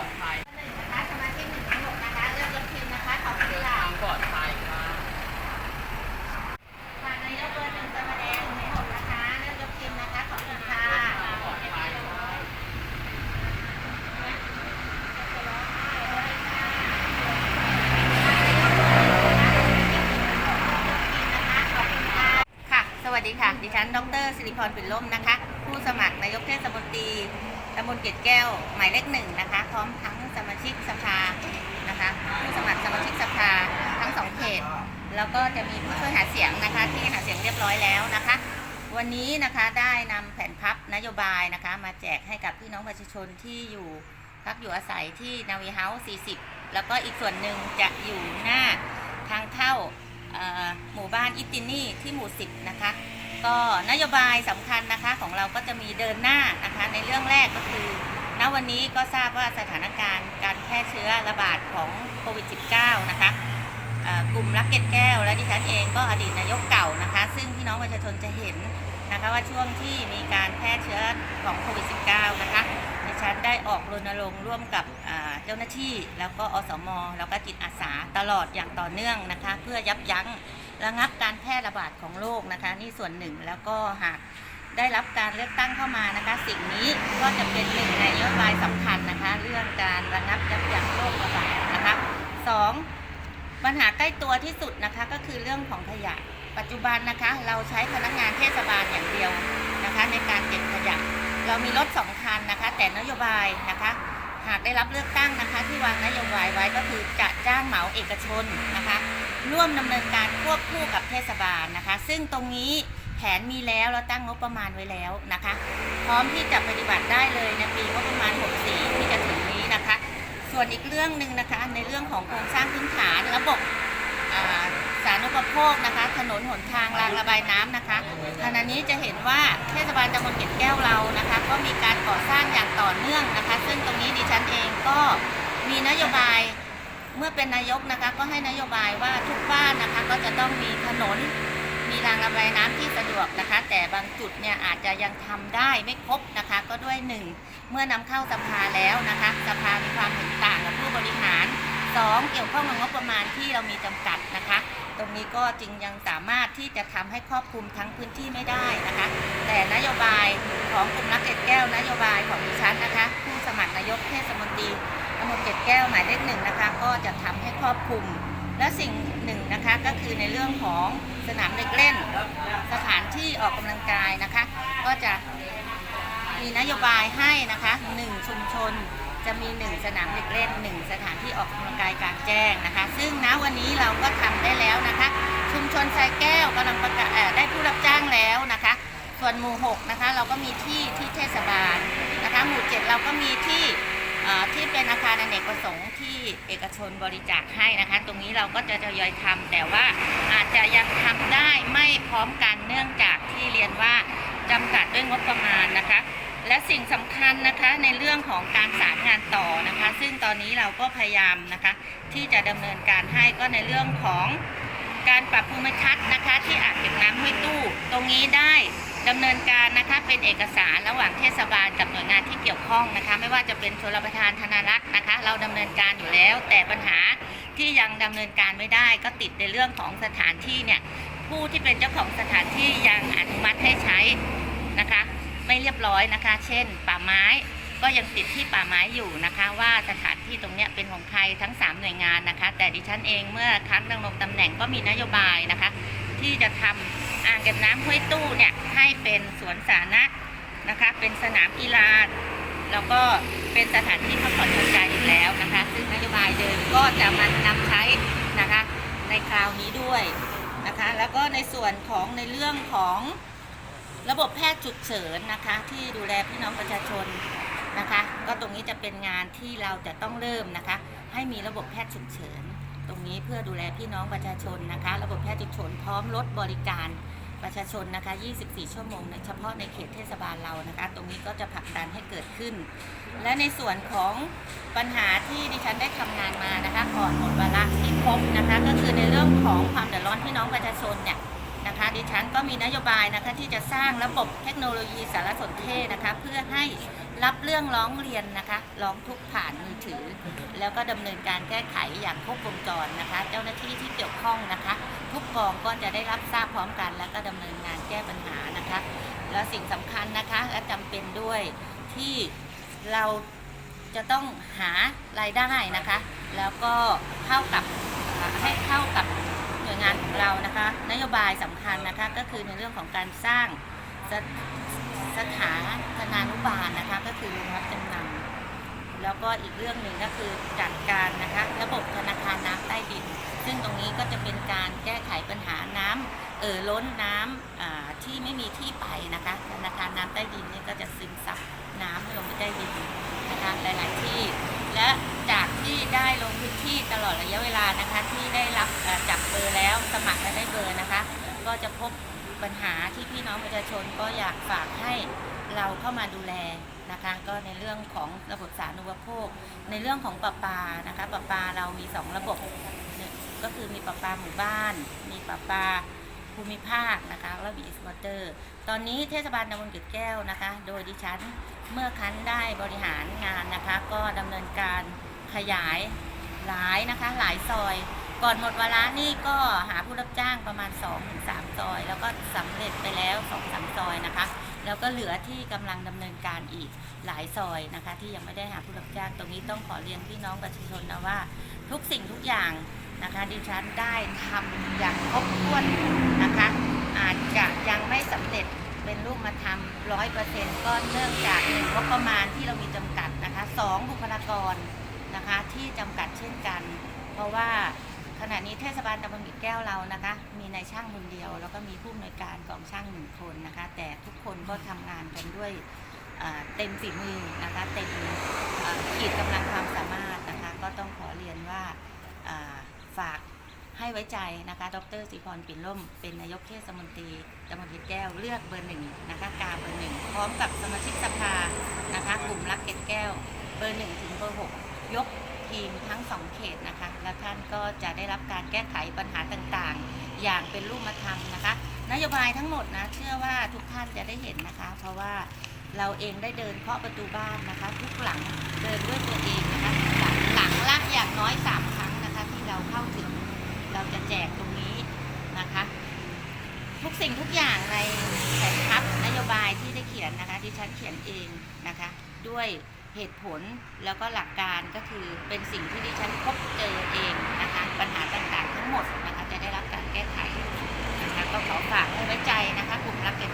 อดภัยกรร์กรดีค่ะ ดิฉัน ดรสิริพรปิ่นล่มนะคะ ผู้สมัครนายกเทศมนตรี ตำบลเกตแก้ว หมายเลขหนึ่งนะคะ พร้อมทั้งสมาชิกสภานะคะผู้สมัครสมาชิกสภาทั้งสองเขต แล้วก็จะมีผู้ช่วยหาเสียงนะคะที่หาเสียงเรียบร้อยแล้วนะคะ วันนี้นะคะได้นำแผ่นพับนโยบายนะคะ มาแจกให้กับพี่น้องประชาชนที่อยู่พักอยู่อาศัยที่นาวีเฮาส์40 แล้วก็อีกส่วนหนึ่งจะอยู่หน้าทางเข้าหมู่บ้านอิตตินี่ที่หมู่ 10 นะคะ ก็นโยบายสำคัญนะคะของเราก็จะมีเดินหน้านะคะในเรื่องแรกก็คือ ณวันนี้ก็ทราบว่าสถานการณ์การแพร่เชื้อระบาดของโควิด -19 นะคะกลุ่มรักเก็ตแก้ว และดิฉันเองก็อดีตนายกเก่านะคะ ซึ่งพี่น้องประชาชนจะเห็นนะคะว่าช่วงที่มีการแพร่เชื้อของโควิด -19 นะคะดิฉันได้ออกรณรงค์ร่วมกับเจ้าหน้าที่ แล้วก็อสม แล้วก็จิตอาสาตลอดอย่างต่อเนื่องนะคะ เพื่อยับยั้ง ระงับการแพร่ระบาดของโรคนะคะ นี่ส่วนหนึ่งแล้วก็หากได้รับการเลือกตั้งเข้ามานะคะ สิ่งนี้ก็จะเป็นหนึ่งในนโยบายสำคัญนะคะ เรื่องการระงับยับยั้งโรคระบาดนะคะสองปัญหาใกล้ตัวที่สุดนะคะก็คือเรื่องของขยะ ปัจจุบันนะคะ เราใช้พนักงานเทศบาลอย่างเดียวนะคะ ในการเก็บขยะ เรามีรถสองคันนะคะ แต่นโยบายนะคะ หากได้รับเลือกตั้งนะคะ ที่วางนโยบายไว้ก็คือจะจ้างเหมาเอกชนนะคะ ร่วมดำเนินการควบคู่กับเทศบาลนะคะ ซึ่งตรงนี้แผนมีแล้วเราตั้งงบประมาณไว้แล้วนะคะ พร้อมที่จะปฏิบัติได้เลยในปีงบประมาณ 64 ที่จะถึงนี้นะคะ ส่วนอีกเรื่องหนึ่งนะคะ ในเรื่องของโครงสร้างพื้นฐานระบบสาธารณูปโภคนะคะ ถนนหนทางรางระบายน้ำนะคะขณะนี้จะเห็นว่าเทศบาลตำบลเกร็ดแก้วเรานะคะ ก็มีการก่อสร้างอย่างต่อเนื่องนะคะ ซึ่งตรงนี้ดิฉันเองก็มีนโยบาย เมื่อเป็นนายกนะคะก็ให้นโยบายว่าทุกบ้านนะคะก็จะต้องมีถนน มีรางระบายน้ำที่สะดวกนะคะ แต่บางจุดเนี่ยอาจจะยังทำได้ไม่ครบนะคะ ก็ด้วยหนึ่งเมื่อนำเข้าสภาแล้วนะคะ สภามีความเห็นต่างกับผู้บริหารสองเกี่ยวข้องกับงบประมาณที่เรามีจำกัดนะคะ ตรงนี้ก็จึงยังสามารถที่จะทำให้ครอบคลุมทั้งพื้นที่ไม่ได้นะคะ แต่นโยบายของกลุ่มรักเก็ดแก้วนโยบายของดิฉันนะคะผู้สมัครนายกเทศมนตรี ตำบลเกร็ดแก้วหมายเลขหนึ่งนะคะ ก็จะทำให้ครอบคลุม และสิ่งหนึ่งนะคะก็คือในเรื่องของสนามเด็กเล่น สถานที่ออกกำลังกายนะคะ ก็จะมีนโยบายให้นะคะหนึ่งชุมชนจะมีหนึ่งสนามเด็กเล่นหนึ่งสถานที่ออกกำลังกายกลางแจ้งนะคะ ซึ่งณวันนี้เราก็ทำได้แล้วนะคะ ชุมชนทรายแก้วกำลังประกาศได้ผู้รับจ้างแล้วนะคะ ส่วนหมู่6นะคะเราก็มีที่ที่เทศบาลนะคะ หมู่ 7 เราก็มีที่ ที่เป็นอาคารอเนกประสงค์ที่เอกชนบริจาคให้นะคะ ตรงนี้เราก็จะทยอยทำแต่ว่าอาจจะยังทำได้ไม่พร้อมกันเนื่องจากที่เรียนว่าจำกัดด้วยงบประมาณนะคะ และสิ่งสำคัญนะคะในเรื่องของการสารงานต่อนะคะ ซึ่งตอนนี้เราก็พยายามนะคะ ที่จะดำเนินการให้ก็ในเรื่องของการปรับภูมิทัศน์นะคะ ที่อ่างเก็บน้ำห้วยตู้ ตรงนี้ได้ ดำเนินการนะคะเป็นเอกสารระหว่างเทศบาลกับหน่วยงานที่เกี่ยวข้องนะคะ ไม่ว่าจะเป็นชลประทานธนารักษ์นะคะ เราดำเนินการอยู่แล้ว แต่ปัญหาที่ยังดำเนินการไม่ได้ก็ติดในเรื่องของสถานที่เนี่ยผู้ที่เป็นเจ้าของสถานที่ยังอนุมัติให้ใช้นะคะ ไม่เรียบร้อยนะคะ เช่น ป่าไม้ก็ยังติดที่ป่าไม้อยู่นะคะ ว่าสถานที่ตรงนี้เป็นของใครทั้ง 3 หน่วยงานนะคะ แต่ดิฉันเองเมื่อครั้งดำรงตำแหน่งก็มีนโยบายนะคะ ที่จะทำ อ่างเก็บน้ำห้วยตู้เนี่ยให้เป็นสวนสาธารณะนะคะ เป็นสนามกีฬา แล้วก็เป็นสถานที่พักผ่อนหย่อนใจอยู่แล้วนะคะ ซึ่งนโยบายเดิมก็จะมานำใช้นะคะในคราวนี้ด้วยนะคะ แล้วก็ในส่วนของในเรื่องของระบบแพทย์ฉุกเฉินนะคะ ที่ดูแลพี่น้องประชาชนนะคะ ก็ตรงนี้จะเป็นงานที่เราจะต้องเริ่มนะคะ ให้มีระบบแพทย์ฉุกเฉิน ตรงนี้เพื่อดูแลพี่น้องประชาชนนะคะ ระบบแพทย์ฉุกเฉินพร้อมรถบริการประชาชนนะคะ 24 ชั่วโมงในเฉพาะในเขตเทศบาลเรานะคะ ตรงนี้ก็จะผลักดันให้เกิดขึ้น และในส่วนของปัญหาที่ดิฉันได้ทำงานมานะคะ ก่อนหมดวาระที่พบนะคะ ก็คือในเรื่องของความเดือดร้อนพี่น้องประชาชนเนี่ยนะคะ ดิฉันก็มีนโยบายนะคะที่จะสร้างระบบเทคโนโลยีสารสนเทศนะคะ เพื่อให้ รับเรื่องร้องเรียนนะคะ ร้องทุกผ่านมือถือ แล้วก็ดำเนินการแก้ไขอย่างครบวงจรนะคะ เจ้าหน้าที่ที่เกี่ยวข้องนะคะ ทุกกองก็จะได้รับทราบพร้อมกัน แล้วก็ดำเนินงานแก้ปัญหานะคะ และสิ่งสำคัญนะคะและจำเป็นด้วยที่เราจะต้องหารายได้นะคะ แล้วก็เข้ากับอ่าให้เข้ากับหน่วยงานของเรานะคะ นโยบายสำคัญนะคะก็คือในเรื่องของการสร้าง สถาธนานุบาลนะคะก็คือโรงรับจำนำแล้วก็อีกเรื่องหนึ่งก็คือจัดการนะคะระบบธนาคารน้ำใต้ดิน ซึ่งตรงนี้ก็จะเป็นการแก้ไขปัญหาน้ำเอ่อล้นน้ำอ่าที่ไม่มีที่ไปนะคะธนาคารน้ำใต้ดินนี่ก็จะซึมซับน้ำให้ลงไปใต้ดินนะคะหลาย ๆ ที่ และจากที่ได้ลงพื้นที่ตลอดระยะเวลานะคะที่ได้รับจับเบอร์แล้วสมัครและได้เบอร์นะคะ ก็จะพบปัญหาที่พี่น้องประชาชนก็อยากฝากให้เราเข้ามาดูแลนะคะก็ในเรื่องของระบบสาธารณูปโภค ในเรื่องของประปานะคะประปาเรามีสองระบบก็คือมีประปาหมู่บ้าน มีประปาภูมิภาคนะคะแล้วมีอิสวอเตอร์ ตอนนี้เทศบาลตำบลกุดแก้วนะคะ โดยดิฉันเมื่อคันได้บริหารงานนะคะ ก็ดำเนินการขยายหลายนะคะหลายซอย ก่อนหมดเวลานี่ก็หาผู้รับจ้างประมาณ2-3ซอย แล้วก็สำเร็จไปแล้ว2-3ซอยนะคะ แล้วก็เหลือที่กำลังดำเนินการอีกหลายซอยนะคะ ที่ยังไม่ได้หาผู้รับจ้างตรงนี้ต้องขอเรียนพี่น้องประชาชนนะว่า ทุกสิ่งทุกอย่างนะคะดิฉันได้ทำอย่างครบถ้วนนะคะ อาจจะยังไม่สำเร็จเป็นรูปมาทำร้อยเปอร์เซ็นต์ก็เนื่องจากหนึ่งงบประมาณที่เรามีจำกัดนะคะสองบุคลากรนะคะที่จำกัดเช่นกัน เพราะว่า ขณะนี้เทศบาลตำบลกิดแก้วเรานะคะ มีนายช่างคนเดียว แล้วก็มีผู้อำนวยการกองช่างหนึ่งคนนะคะ แต่ทุกคนก็ทำงานกันด้วยเต็มฝีมือนะคะเต็มขีดกำลังความสามารถนะคะ ก็ต้องขอเรียนว่าฝากให้ไว้ใจนะคะ ดรสิพรปิ่นล่ม เป็นนายกเทศมนตรีตำบลกิดแก้ว เลือกเบอร์หนึ่งนะคะ กาเบอร์หนึ่ง พร้อมกับสมาชิกสภานะคะ กลุ่มรักเกดแก้ว เบอร์หนึ่งถึงเบอร์หกยก ทีมทั้งสองเขตนะคะ แล้วท่านก็จะได้รับการแก้ไขปัญหาต่างๆ อย่างเป็นรูปธรรมนะคะ นโยบายทั้งหมดนะเชื่อว่าทุกท่านจะได้เห็นนะคะ เพราะว่าเราเองได้เดินเคาะประตูบ้านนะคะ ทุกหลังเดินด้วยตัวเองนะคะหลังหลังละอย่างน้อยสามครั้งนะคะ ที่เราเข้าถึงเราจะแจกตรงนี้นะคะ ทุกสิ่งทุกอย่างในแผนพับนโยบายที่ได้เขียนนะคะที่ฉันเขียนเองนะคะ ด้วย เหตุผลแล้วก็หลักการก็คือเป็นสิ่งที่ดิฉันพบเจอเองนะคะปัญหาต่างๆทั้งหมดนะคะจะได้รับการแก้ไขนะคะก็ขอฝากให้ไว้ใจนะคะกลุ่มรักเด็ก